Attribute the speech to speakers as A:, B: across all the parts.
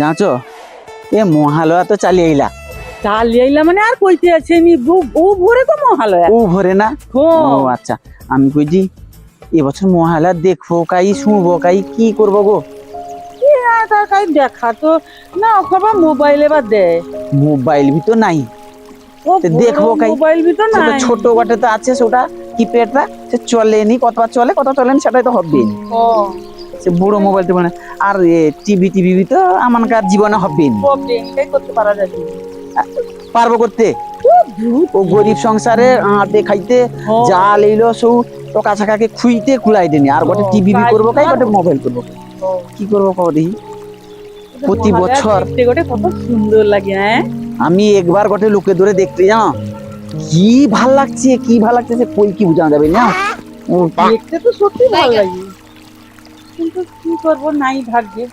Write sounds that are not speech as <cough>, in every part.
A: জাঁচো? এ মহালয়া তো চালিয়ে আইলা।
B: চালিয়ে আইলা মানে আর কইতে আছে আমি? ও ভরে তো মহালয়া।
A: ও ভরে না? ও। আচ্ছা। আমি কইছি এবছর মহালয়া দেখব কাই শুনব কাই কি করব গো?
B: তার কাই দেখা তো? না ওখানে মোবাইলে বা দেয়
A: মোবাইল ভি তো নাই। দেখব কাই।
B: মোবাইল ভি তো নাই।
A: ছোট বাটে তো আছে সেটা কিপ্যাডটা সে চলেনি কতবার চলে কত চলেনি সেটাই তো হবে।
B: ও।
A: সে বড় মোবাইল তো মানে আর টিভি টিভি তো আমানকার জীবনে হবে পারব করতে? ও গরিব সংসারে হাতে খাইতে। যা লইলো সব টকা ছাকাকে খুইতে খুলাই দেনি আর গোটে টিভি করব কাই। গোটে মোবাইল করব কি করব কও দেখি? প্রতি বছর।
B: কত সুন্দর লাগে হ্যাঁ?
A: আমি একবার গোটে লোকে ধরে দেখতে জানো? কি ভালো লাগছে কি ভালো লাগছে সে কই কি বুঝানো যাবে না ও,
B: দেখতে তো সত্যি ভালো লাগে। কিন্তু কি করব? নাই ভাগ্যে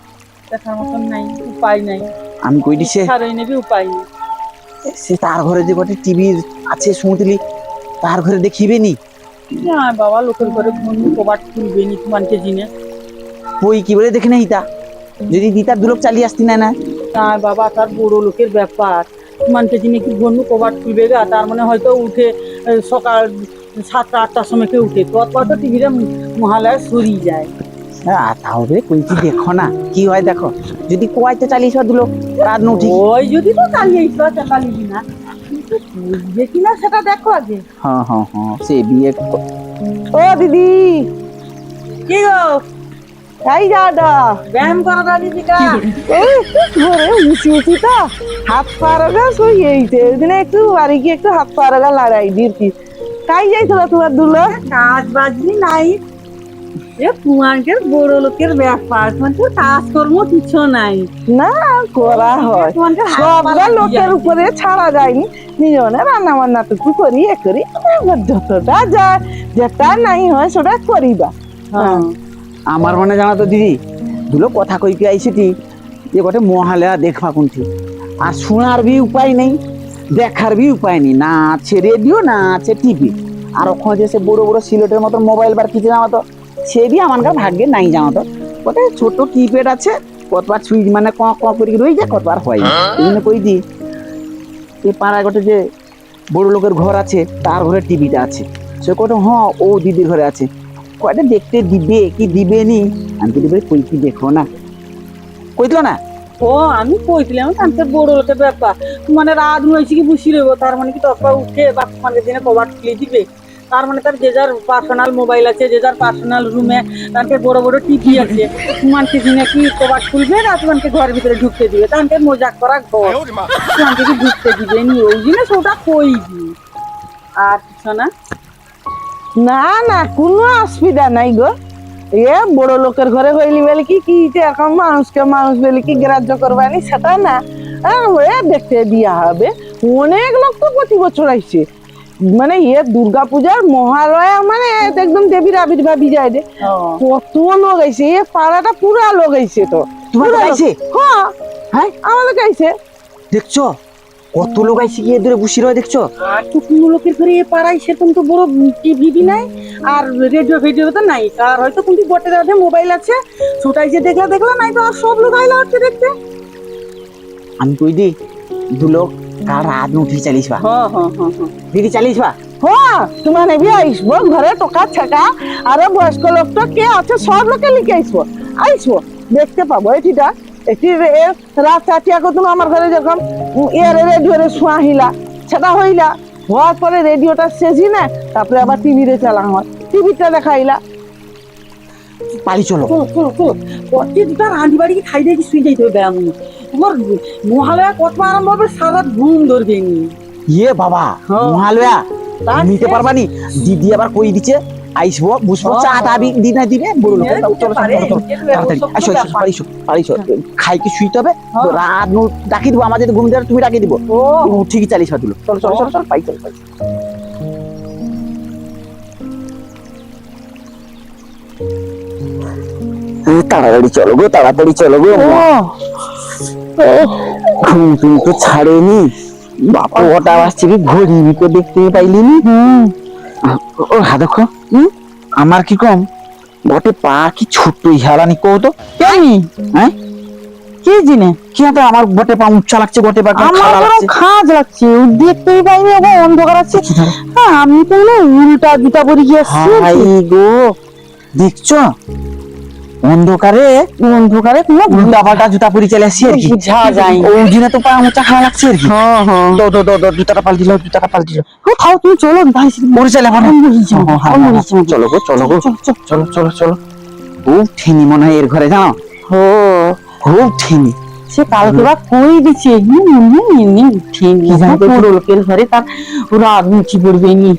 B: দেখার মতন নাই উপায় নাই।
A: আমি কই দিছে?
B: ছাড়াই নেবে উপায় নেই।
A: সে তার ঘরে যে গোটে টিভি আছে শুনতিলি তার ঘরে দেখিবে নি?
B: না বাবা লোকের ঘরে বন্ধু কবাট খুলবে নি তোমাকে জিনে।
A: কই কি বলে দেখে নাই তা? যদি দিতার দুলোক চালিয়ে আসতি না না?
B: না বাবা তার বড় লোকের ব্যাপার। তোমাকে জিনে কি বন্ধু কবাট খুলবে গা? তার মানে হয়তো উঠে সকাল সাতটা আটটার সময় কেউ উঠে। কত কত টিভিটা মহালয়া সরিয়ে যায়।
A: হ্যাঁ তাহলে কই কি দেখো না? কি হয় দেখো? যদি কোয়াইতে চালিয়ে সব দুলোক রাত নুঠি
B: ওই যদি তো চালিয়ে ইচ্ছা চালিয়ে না। বুঝবে কিনা সেটা দেখো আগে।
A: হ্যাঁ হ্যাঁ হ্যাঁ সে বিয়ে
C: ও দিদি!
B: কি গো?
C: এই যাওটা
B: ব্যায়াম করা দাদি দিকা
C: ঘরে উঁচি উঁচি তো। হাত পারগা সই এইছে ওইদিনে একটু বাড়ি গিয়ে একটু হাত পারগা লড়াই দিরতি কাই যাইছিল তোমার দুলো?
B: কাজ বাজলি নাই। এ তোমাকে বড় লোকের ব্যাপার তোমাকে কাজকর্ম কিছু নাই।
C: না করা হয়। সবটা লোকের উপরে ছাড়া যায়নি। নিজনে রান্না বান্না টুকু করি এ করি যতটা যায় যেটা নাই হয় সেটা করিবা।
B: হ্যাঁ।
A: আমার মনে জানা তো দিদি দুলো কথা কই কে আইছিটি যে গোটে মহালয়া দেখবা কোনটি? আর শোনার বি উপায় নেই দেখার বি উপায় নেই। না আছে রেডিও না আছে টিভি। আর ওখানে যে সে বড় বড় সিলেটের মতো মোবাইল বার কিছু জানো তো সে বি আমানকার ভাগ্যে নাই জানো তো। গোটে ছোট কিপ্যাড আছে কতবার সুইচ মানে ক ক করে রয়ে যায় কতবার হয়। এই জন্য কই দি এই পাড়ায় গোটে যে বড় লোকের ঘর আছে তার ঘরে টিভিটা আছে। সে কত হ্যাঁ ও দিদির ঘরে আছে। কয়টা দেখতে দিবে কি দিবে নি? আমি তো দিবে কই কি দেখো না? কইতো না?
B: ও আমি কইছিলাম তান্তে বড় লোকের ব্যাপার। মানে রাত হয়েছে কি বসি রইব? তার মানে কি তখন উঠে বা মানে দিনে কবাট খুলে দিবে? তার মানে তার যে যার পার্সোনাল মোবাইল আছে যে যার পার্সোনাল রুমে তাকে বড় বড় টিভি আছে তোমাকে দিনে কি কবাট খুলবে না তোমাকে ঘরের ভিতরে ঢুকতে দিবে? তাকে মজাক করা ঘর। তোমাকে কি ঢুকতে দিবে? নি ওই জিনিস ওটা কইবি আর কিছু না
C: না না কোনো অসুবিধা নাই গো। এ বড় লোকের ঘরে হইলি বলে কি কি যে এখন মানুষকে মানুষ বলে কি গ্রাহ্য করবানি সেটা না। দেখতে দিয়া হবে। অনেক লোক তো প্রতি বছর আইছে। মানে এ দুর্গা পূজার মহালয়া মানে একদম দেবীর আবির্ভাব যায় রে। কত লোক আইছে এ পাড়াটা পুরা লোক আইছে তো। পুরা
A: আইছে?
C: হ্যাঁ।
A: হ্যাঁ?
C: আমাদের আইছে।
A: দেখছ? কত লোক আইছে কি এদের বসি রয় দেখছ?
B: আর তো কোনো লোকের ঘরে এ পাড়ায় সেরকম তো বড় টিভি নাই আর রেডিও ফেডিও তো নাই। আর হয়তো কিন্তু বটে মধ্যে মোবাইল আছে। ছোটাই যে দেখলা দেখলা নাই তো আর সব লোক আইলা হচ্ছে দেখতে।
A: আমি কই দি? দু লোক। চালিস বা।
B: হ্যাঁ হ্যাঁ হ্যাঁ হ্যাঁ
A: দিদি চালিস বা?
C: হ্যাঁ তোমার নেবি আইসবো ঘরে টোকা ছাকা। আরে বয়স্ক লোকটা কে আছে সব লোকে লিখে আইসবো আইসবো দেখতে পাবো এটিটা। একটি রাত চারটি তুমি আমার ঘরে যখন এর রেডিওরে শোয়া হিলা সেটা হইলা। হওয়ার পরে রেডিওটা শেষই না তারপরে আবার টিভিতে চালা হয়। টিভিটা দেখাইলা
A: পালি চলো।
B: চলো চলো চলো। প্রত্যেক রাঁধি বাড়ি খাই দিয়ে শুয়ে যাইতে হবে ব্যায়াম তোমার মহালয়া কত আরম্ভ হবে? সারা ঘুম ধরবে
A: ইয়ে বাবা
B: হ্যাঁ।
A: মহালয়া নিতে পারবা নি দিদি আবার কই দিছে? আইসবো বুঝব
B: হ্যাঁ,
A: চা
B: হ্যাঁ।
A: দাবি দি না বড় লোক তাড়াতাড়ি পারিছো খাই কি শুইতে হবে?
B: হ্যাঁ।
A: রাত নু ডাকি দিব আমাদের ঘুম দেওয়ার তুমি ডাকি দিব। ঠিকই চালিস বা দুলো। চলো চলো চলো চলো পাই চলো পাই। তাড়াতাড়ি চলো গো তাড়াতাড়ি চলো গো। ঘুম ছাড়েনি। বাবা ওটা আসছে কি ঘড়ি তো দেখতে পাইলি নি ও হা দেখো আমার কি কম? বটে পা কি ছোট্ট ইহারানি কও তো? কেনি? হ্যাঁ?
B: কি জিনে?
A: কি তো আমার গোটে পা উচ্চা লাগছে গোটে পা
B: আমার খাজ লাগছে দেখতেই পাইনি ওগো অন্ধকার আছে। <laughs> হ্যাঁ, আমি তো না উল্টা জুতা পরে গিয়ে
A: হাই গো দেখছ? অন্ধকারে
B: অন্ধকারে কোনো
A: উল্টা পাল্টা জুতা পরে চলে আসছি আর কি।
B: বুঝা যায়।
A: ওই জন্য তো পা উচ্চা খাওয়া লাগছে আর কি।
B: হ্যাঁ হ্যাঁ।
A: দো দো দো দো জুতাটা পাল্টি দাও জুতাটা পাল্টি দাও।
B: ও থাও তুমি চলো ভাই
A: পরে চলে হ্যাঁ, হ্যাঁ, হ্যাঁ,
B: বলছি।
A: চলো গো চলো গো। চলো চলো চলো। খুব ঠেনি মনে হয় এর ঘরে জানো?
B: ও।
A: খুব ঠেনি
B: সে কালকে বা কই দিছে এমনি এমনি উঠে নি
A: কি জানো তো?
B: পুরো লোকের ঘরে তার ওরা মুখি পড়বে নি।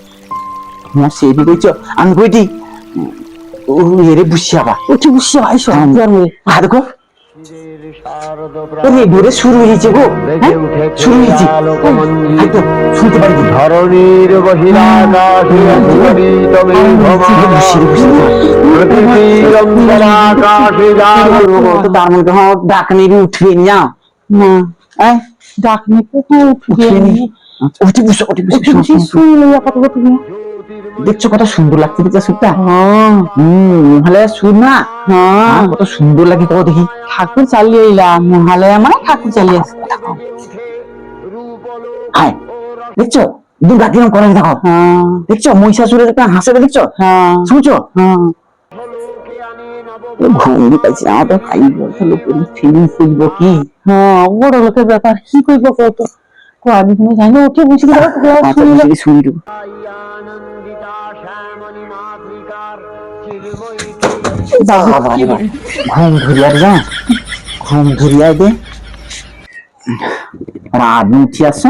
A: আমার সেই দিকে আমি কইটি ও এরে বুঝছি আবার
B: উঠে বসে ভাই সব
A: হ্যাঁ।
B: আর বলে
A: হ্যাঁ দেখো রেডিওরে শুরু হয়েছে গো। হ্যাঁ? শুরু হয়েছে এই তো, শুনতে পারি।
D: ধরণীর বহিরাকাশে অন্তরিত প্রতিরঞ্জনাকাশে
A: তো তার মধ্যে হ্যাঁ ডাক নেবি উঠবে না হ্যাঁ?
B: ডাকনি উঠবে।
A: ওটি বসে ওটি
B: লইয়া কত কত তুমি
A: দেখছ কত সুন্দর লাগছে দেখছ সুরটা?
B: হ্যাঁ।
A: হম মহালে সুর না?
B: হ্যাঁ।
A: কত সুন্দর লাগে কত দেখি।
B: ঠাকুর চালিয়ে এলাম মহালয়া মানে ঠাকুর চালিয়ে আসছে
A: হ্যাঁ দেখছ? দুর্গা কিরম করে দেখো।
B: হ্যাঁ।
A: দেখছ? মহিষাসুরের একটা হাসে দেখছ? শুনছো?
B: হ্যাঁ।
A: পাইছি আমার তো খাই বলছে লোকের ফিলিং ফুলবো কি?
B: হ্যাঁ বড় লোকের ব্যাপার কি করব কত আমি কোনো জানি শুনলে।
A: বসে শুনি ঘুম ধরিয়ার যা ঘুম ধরিয়ার দে রাত উঠি আসছো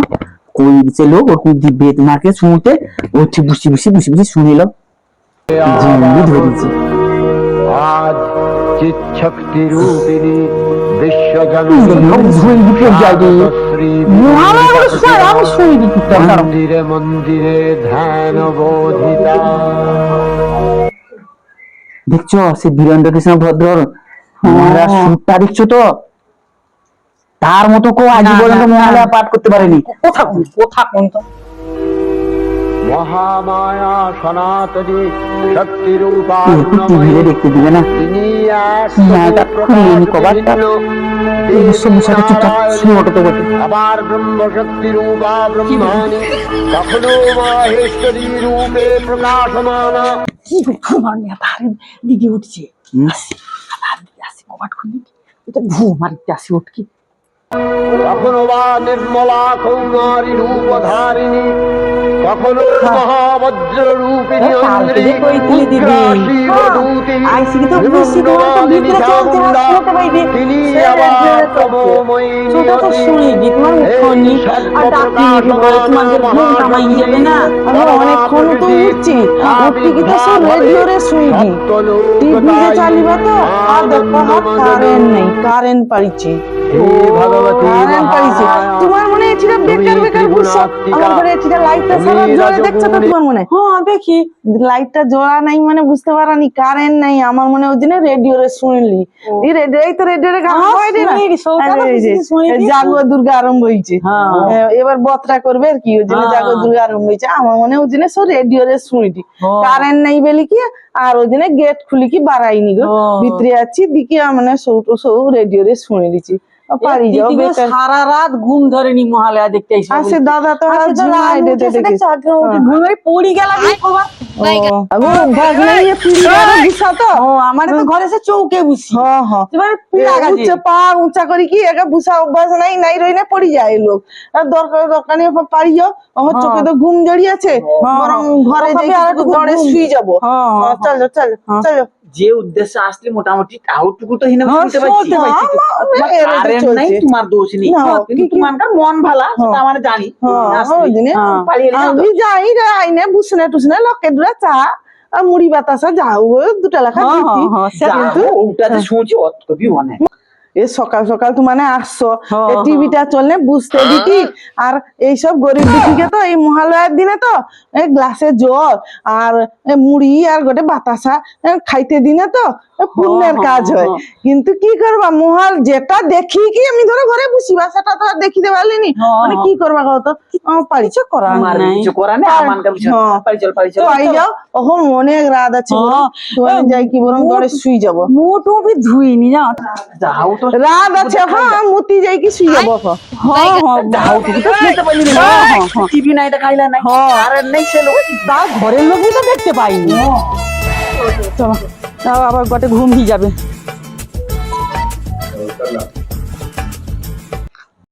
A: কই দিছে লোক ওরকম দিব্যে তোমাকে শুনতে উঠি বসে বসে বসে বসে শুনিল ঘুমই ধরেছি
D: আজ চিৎশক্তি রূপিণী মন্দিরে মন্দিরে ধ্যান বোধিতা
A: দেখছ? সে বীরেন্দ্র কৃষ্ণ ভদ্র মহারাজ সুরটা দেখছ তো? তার মতো কেউ আজ
B: না,
A: পর্যন্ত
B: না, না।
A: মহালয়া পাঠ করতে পারেনি।
B: কোথা কোন কোথা কোন তো?
D: মহামায়া সনাতনী শক্তি রূপা
A: দেখতে দিবে না।
D: আবার ব্রহ্মাণী। কখনো মাহেশ্বরী প্রকাশমানা।
B: কি দিকে উঠছে। আসি আসি কবাট খুলি এটা ঘুম মারতে আসি উঠকি
D: কখনো বা নির্মলা কৌমারী রূপ ধারিণী কখনো মহাবজ্র রূপিণী তিনি আবার
C: কারেন্ট নেই কারেন্ট পারিছে তোমার মনে হয় বেকার বেকার বুঝছ আমার ঘরে এটিটা লাইটটা সারা জোরে দেখছ তো তোমার মনে?
B: হ্যাঁ দেখি।
C: লাইটটা জোড়া নাই মানে বুঝতে পারানি কারেন্ট নাই। আমার মনে ওই দিনে রেডিও রে শুনলি এই রেডিও এই তো রেডিও রে গান
B: হ্যাঁ,
C: হয় না?
B: শুনি, সৌটা তো
C: এই যে,
B: কিছু শুনি
C: এই
B: দিয়েছি।
C: জাগো দুর্গা আরম্ভ হয়েছে
B: হ্যাঁ।
C: এবার বত্রা করবে আর কি ওই জন্য
B: হ্যাঁ।
C: জাগো দুর্গা আরম্ভ হয়েছে আমার মনে হয় ওই দিনে সব রেডিও রে শুনিটি। কারেন্ট নাই বলি কি আর ওই দিনে গেট খুলি কি বাড়াইনি গো। ভিতরে আছি দিকে মানে সৌটো সৌ রেডিও রে শুনে দিছি পারি যাও
B: সারা রাত ঘুম ধরেনি মহালয়া দেখতে
C: আসে দাদা তো
B: আগে উঠে ঘুমিয়ে পড়ি গেলাম আমার তো? ঘরে সে চৌকে বুঝি
C: হ্যাঁ হ্যাঁ। উচ্চ পা উঁচা করি কি একা বুসা অভ্যাস নাই নাই রই না পড়ি যায় লোক। আর দরকার দরকানি পারিও আমার চোখে তো ঘুম জড়িয়েছে
B: হ্যাঁ।
C: বরং ঘরে যাই
B: আর
C: একটু
B: একটু
C: দৌড়ে যাব।
B: হ্যাঁ,
C: হ্যাঁ, চলো চলো চলো।
A: যে উদ্দেশ্যে আসলে মোটামুটি তাওটুকু তো হিনে
B: হ্যাঁ,
A: শুনতে পাচ্ছি কারেন্ট নাই। তোমার দোষ নেই।
C: না,
A: কিন্তু তোমার মন ভালা সেটা আমার জানি।
C: হ্যাঁ,
B: হ্যাঁ।
C: আমি যাই রে আইনে বুসনে টুসনে লকে দূরে চা মুড়ি বাতাসা যাও দুটা লেখা
B: হ্যাঁ, হ্যাঁ, হ্যাঁ,
C: কিন্তু
A: ওটাতে শুনছি অত কবি অনেক
C: এ সকাল সকাল তো মানে আসছো।
B: হ্যাঁ,
C: টিভিটা চললে বুঝতে দিতি। আর এইসব গরিব দুঃখীকে তো এই মহালয়ার দিনে তো এই গ্লাসে জল আর মুড়ি আর গোটে বাতাসা খাইতে দিনে তো পুণ্যের
B: হ্যাঁ,
C: কাজ হয়।
B: হ্যাঁ।
C: কিন্তু কি করবা মহাল যেটা দেখি কি আমি ধরো ঘরে বসিবা সেটা তো আর দেখিতে পারলিনি।
B: হ্যাঁ,
C: মানে
B: হ্যাঁ।
C: কি করবা কত পারি
B: কিছু করার নাই।
A: কিছু করা নেই কিছু
C: হ্যাঁ। যাও এখন অনেক রাত আছে।
B: হ্যাঁ।
C: যাই কি বরং দরে শুই যাব।
B: মোটো ধুইনি জানো?
A: যাও তো
C: রাত আছে হ্যাঁ মুতি যাই কি যাব এখন।
B: হ্যাঁ হ্যাঁ
A: যাও। তুমি তো শুনতে পাইলি না
B: হ্যাঁ, হ্যাঁ, হ্যাঁ।
A: টিভি নাই দেখাইলা নাই। আরে নেই সে লোক
B: তার ঘরের লোকই তো দেখতে পাইনি চলো। তাও আবার গটে ঘুম হয়ে যাবে।